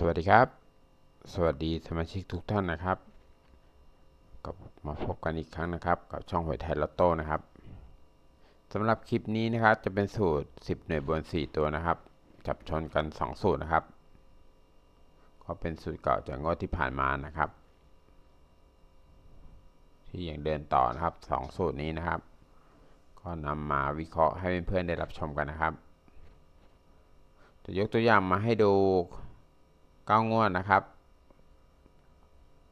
สวัสดีครับ สวัสดีสมาชิกทุกท่านนะครับก็มาพบกันอีกครั้งนะครับ กับช่องหวยไทยลอตโต้นะครับสำหรับคลิปนี้นะครับ จะเป็นสูตร 10 หน่วยบน 4 ตัวนะครับ จับชนกัน 2 สูตรนะครับ ก็เป็นสูตรเก่าจากงวดที่ผ่านมานะครับ ที่ยังเดินต่อนะครับ 2 สูตรนี้นะครับ ก็นำมาวิเคราะห์ให้เพื่อนๆได้รับชมกันนะครับ จะยกตัวอย่างมาให้ดู ก้างวดนะครับ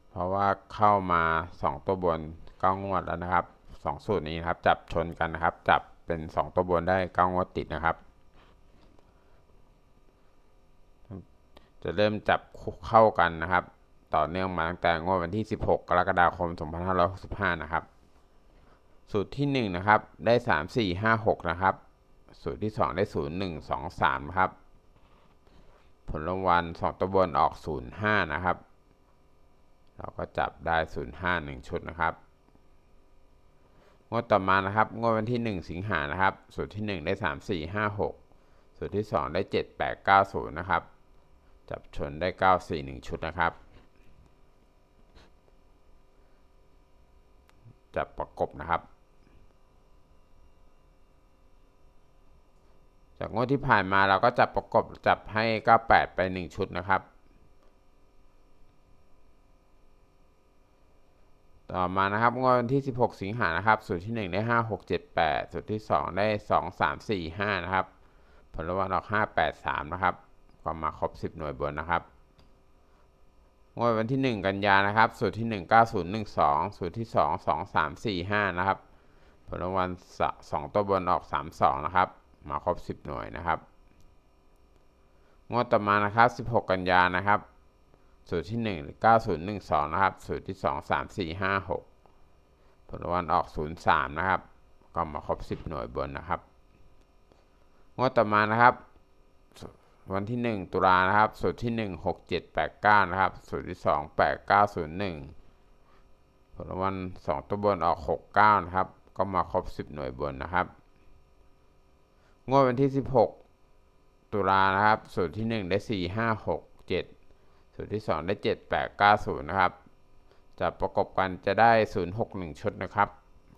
เพราะว่าเข้ามาสองตัวบนก้างวดแล้วนะครับสองสูตรนี้นะครับ จับชนกันนะครับ จับเป็นสองตัวบนได้ก้างวดติดนะครับ จะเริ่มจับเข้ากันนะครับ ต่อเนื่องมาตั้งแต่งวดวันที่ 16 กรกฎาคม 2565 นะครับ สูตรที่ 1 นะครับ ได้ 3 4 5 6 นะครับ สูตรที่ 2 ได้ 0 1 2 3 ครับ ผลรางวัลสองตัวบนออก 05 นะครับ เราก็จับได้ 05 1 ชุดนะครับ งวดต่อมานะครับงวดวันที่ 1 สิงหานะครับ สูตรที่ 1 ได้ 3 4 5 6 สูตรที่ 2 ได้ 7 8 9 0 นะครับ จับชนได้ 9 4 1 ชุดนะครับ จับประกบนะครับ จากงวดที่ผ่านมาเราก็จับประกบจับให้ 98 ไป 1 ชุดนะครับ ต่อมานะครับงวดวันที่ 16 สิงหานะครับสูตรที่ 1 ได้ 5 6 7 8สูตรที่ 2 ได้ 2 3 4 5 นะครับ ผลรางวัลออก 5 8 3 นะครับก็มาครบ 10 หน่วยบนนะครับงวดวันที่ 1 กันยานะครับ สูตรที่ 1 9 0 1 2 สูตรที่ 2 2 3 4 5 นะครับ ผลรางวัล2ตัวบนออก 3 2 นะครับ มาครบ 10 หน่วยนะครับงวดต่อมานะครับ 16 กันยานะครับ สูตรที่ 1 9012 นะครับ สูตรที่ 2 3 4 5 6 ผลรางวัลออก 03 นะครับ ก็มาครบ 10 หน่วยบนนะครับงวดต่อมานะครับ วันที่ 1 ตุลานะครับ สูตรที่ 1 6 7 8 9 นะครับ สูตรที่ 2 8 9 0 1 ผลรางวัล2ตัวบนออก 69 นะครับ ก็มาครบ 10 หน่วยบนนะครับ งวดวันที่ 16 ตุลานะครับ สูตรที่ 1 ได้ 4 5 6 7 สูตรที่ 2 ได้ 7 8 9 0 นะครับ จะประกบกันจะได้ 0 6 1 ชุดนะครับ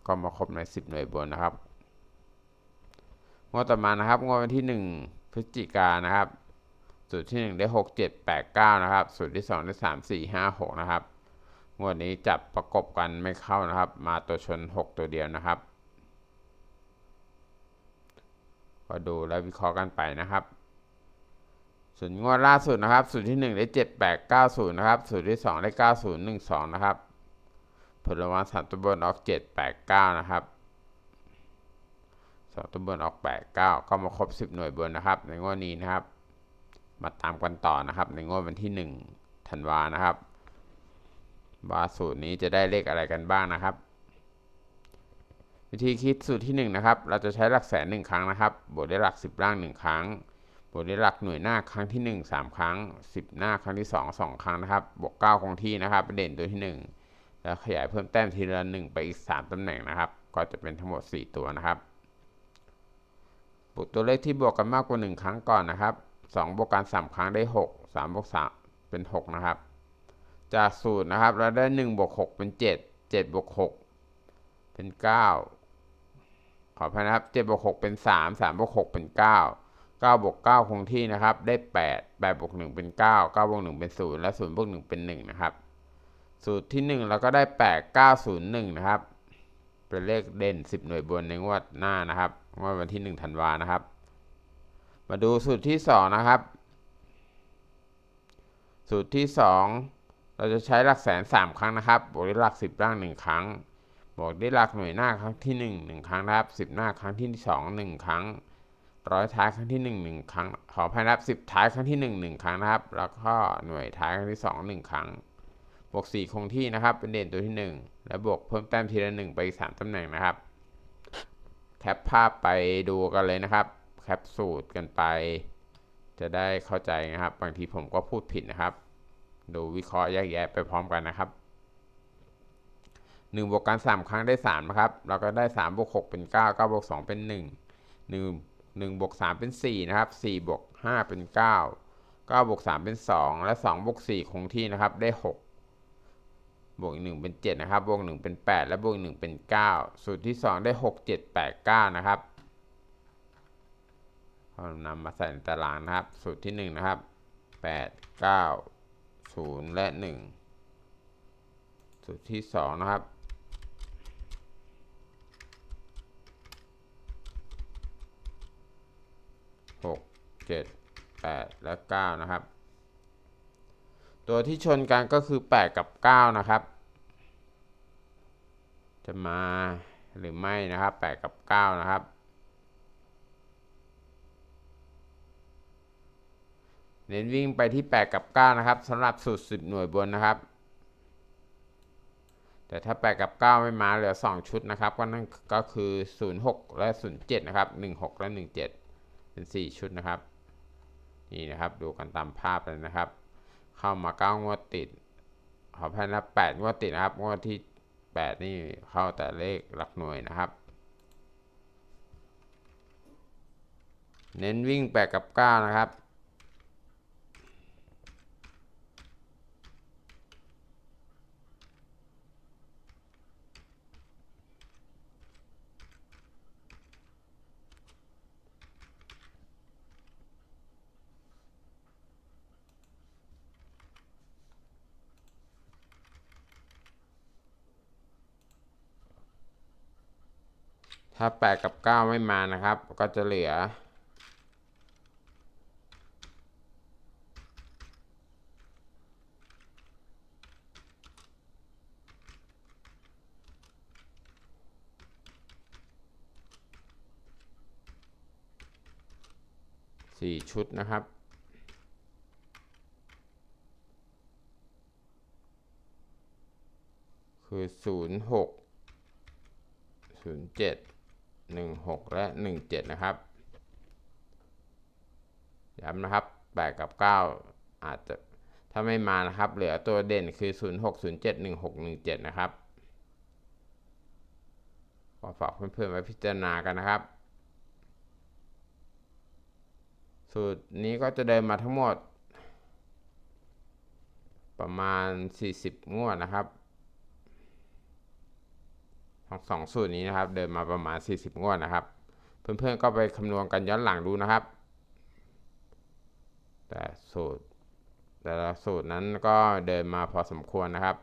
ก็มาครบใน 10 หน่วยบนนะครับ งวดต่อมานะครับงวดวันที่ 1 พฤศจิกายนนะครับ สูตรที่ 1 ได้ 6 7 8 9 นะครับ สูตรที่ 2 ได้ 3 4 5 6 นะครับ งวดนี้จับประกบกันไม่เข้านะครับ มาตัวชน 6 ตัวเดียวนะครับ ก็ดูและวิเคราะห์กันไปนะครับส่วนงวดล่าสุดนะครับสูตรที่ 1 ได้ 7 8 9 0 นะครับสูตรที่ 2 ได้ 9 0 1 2 นะครับ ผลรางวัลสามตัวบนออก 7 8 9 นะครับสองตัวบนออก 8 9 ก็มาครบ 10 หน่วยบนนะครับ ในงวดนี้นะครับ มาตามกันต่อนะครับ ในงวดวันที่ 1 ธันวานะครับว่าสูตรนี้จะได้เลขอะไรกันบ้างนะครับ วิธีคิดสูตรที่1นะครับ เราจะใช้หลักแสน1ครั้งนะครับ บวกด้วยหลัก 10 ล่าง 1 ครั้ง บวกด้วยหลักหน่วยหน้าครั้งที่ 1 3 ครั้ง 10 หน้าครั้งที่ 2 2 ครั้งนะครับ บวก 9 คงที่นะครับเป็นเด่นตัวที่ 1 แล้วขยายเพิ่มแต้มทีละ 1 ไปอีก 3ตำแหน่งนะครับ ก็จะเป็นทั้งหมด 4 ตัวนะครับ บวกตัวเลขที่บวกกันมากกว่า 1 ครั้งก่อนนะครับ 2 บวกกัน 3 ครั้งได้ 6 3 บวก 3 เป็น 6 นะครับ จากสูตรนะครับ เราได้1บวก6เป็น 7 7บวก6เป็น 9 ขออภัยนะครับ7บวก6เป็น 3 3บวก6เป็น 9 9บวก9คงที่นะครับ ได้ 8 8บวก1เป็น 9 9บวก1เป็น 0 และ 0บวก1เป็น 1 นะครับ สูตรที่ 1 เราก็ได้ 8 9 0 1 นะครับ เป็นเลขเด่น 10 หน่วยบนในงวดหน้านะครับงวดวันที่ 1 ธันวานะครับ มาดูสูตรที่ 2 นะครับ สูตรที่ 2 เราจะใช้หลักแสน 3 ครั้งนะครับ บวกด้วยหลัก 10ล่าง 1 ครั้ง บวกด้วยหลักหน่วยหน้าครั้งที่ 1 1 ครั้งนะครับ 10 หน้าครั้งที่ 2 1 ครั้งร้อยท้ายครั้งที่1 1ครั้งขออภัยนับ 10 ท้ายครั้งที่ 1 1 ครั้งนะครับ แล้วก็หน่วยท้ายครั้งที่ 2 1 ครั้ง บวก 4 คงที่นะครับ เป็นเด่นตัวที่ 1 แล้วบวกเพิ่มแต้มทีละ 1 ไปอีก3ตำแหน่งนะครับ แคปภาพไปดูกันเลยนะครับ แคปสูตรกันไป จะได้เข้าใจนะครับ บางทีผมก็พูดผิดนะครับ ดูวิเคราะห์แยกแยะไปพร้อมกันนะครับ 1บวกกัน3ครั้งได้3นะครับเราก็ได้3บวก6เป็น9 9บวก2เป็น1 1 1บวก3เป็น4นะครับ4บวก5เป็น9เก้าบวกสามเป็นสองและสองบวกสี่คงที่นะครับได้หกบวกอีกหนึ่งเป็นเจ็ดนะครับบวกหนึ่งเป็นแปดและบวกหนึ่งเป็นเก้าสูตรที่สองได้หกเจ็ดแปดเก้านะครับเรานำมาใส่ในตารางนะครับ สูตรที่หนึ่งนะครับแปดเก้าศูนย์และหนึ่งสูตรที่สองนะครับ 7 8 และ 9 นะครับ ตัวที่ชนกันก็คือ 8 กับ 9 นะครับ จะมาหรือไม่นะครับ 8 กับ 9 นะครับ เน้นวิ่งไปที่ 8 กับ 9 นะครับสำหรับสุดร10 หน่วยบนนะครับ แต่ถ้า 8 กับ 9 ไม่มาเหลือ 2 ชุดนะครับ ก็นั่นก็คือ 06 และ 07 นะครับ 16 และ 17 เป็น 4 ชุดนะครับ นี่นะครับดูกันตามภาพเลยนะครับ เข้ามา9งวดติด ขอพายนะ8งวดติดนะครับงวดที่8นี่เข้าแต่เลขหลักหน่วยนะครับ เน้นวิ่ง8กับ9นะครับ ถ้า 8 กับ 9 ไม่มานะครับ ก็จะเหลือ สี่ชุดนะครับคือศูน ย์หนึ่งหกและหนึ่งเจ็ดนะครับ ย้ำนะครับแปดกับเก้าอาจจะถ้าไม่มานะครับ เหลือตัวเด่นคือศูนย์หกศูนย์เจ็ดหนึ่งหกหนึ่งเจ็ดนะครับขอฝากเพื่อนๆไว้พิจารณากันนะครับ สูตรนี้ก็จะเดินมาทั้งหมด ประมาณ 40 งวดนะครับ ทั้งสองสูตรนี้นะครับ เดินมาประมาณ 40 งวดนะครับ เพื่อนๆก็ไปคำนวณกันย้อนหลังดูนะครับ แต่สูตร แต่ละสูตรนั้นก็เดินมาพอสมควรนะครับ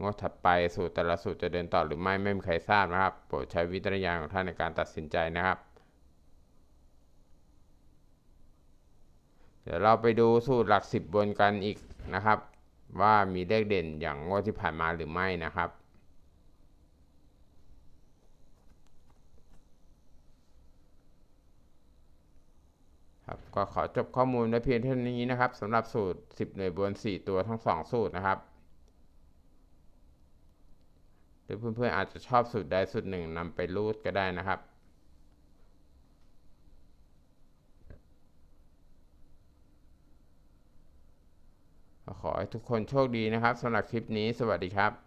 งวดถัดไปสูตรแต่ละสูตรจะเดินต่อหรือไม่ไม่มีใครทราบนะครับ โปรดใช้วิจารณญาณของท่านในการตัดสินใจนะครับ เดี๋ยวเราไปดูสูตรหลักสิบบนกันอีกนะครับ ว่ามีเลขเด่นอย่างงวดที่ผ่านมาหรือไม่นะครับ ครับ ก็ขอจบข้อมูลไว้เพียงเท่านี้นะครับสำหรับสูตร 10 หน่วยบน 4 ตัวทั้ง 2 สูตรนะครับ หรือเพื่อนๆอาจจะชอบสูตรใดสูตรหนึ่งนำไปรูดก็ได้นะครับ ขอให้ทุกคนโชคดีนะครับสำหรับคลิปนี้สวัสดีครับ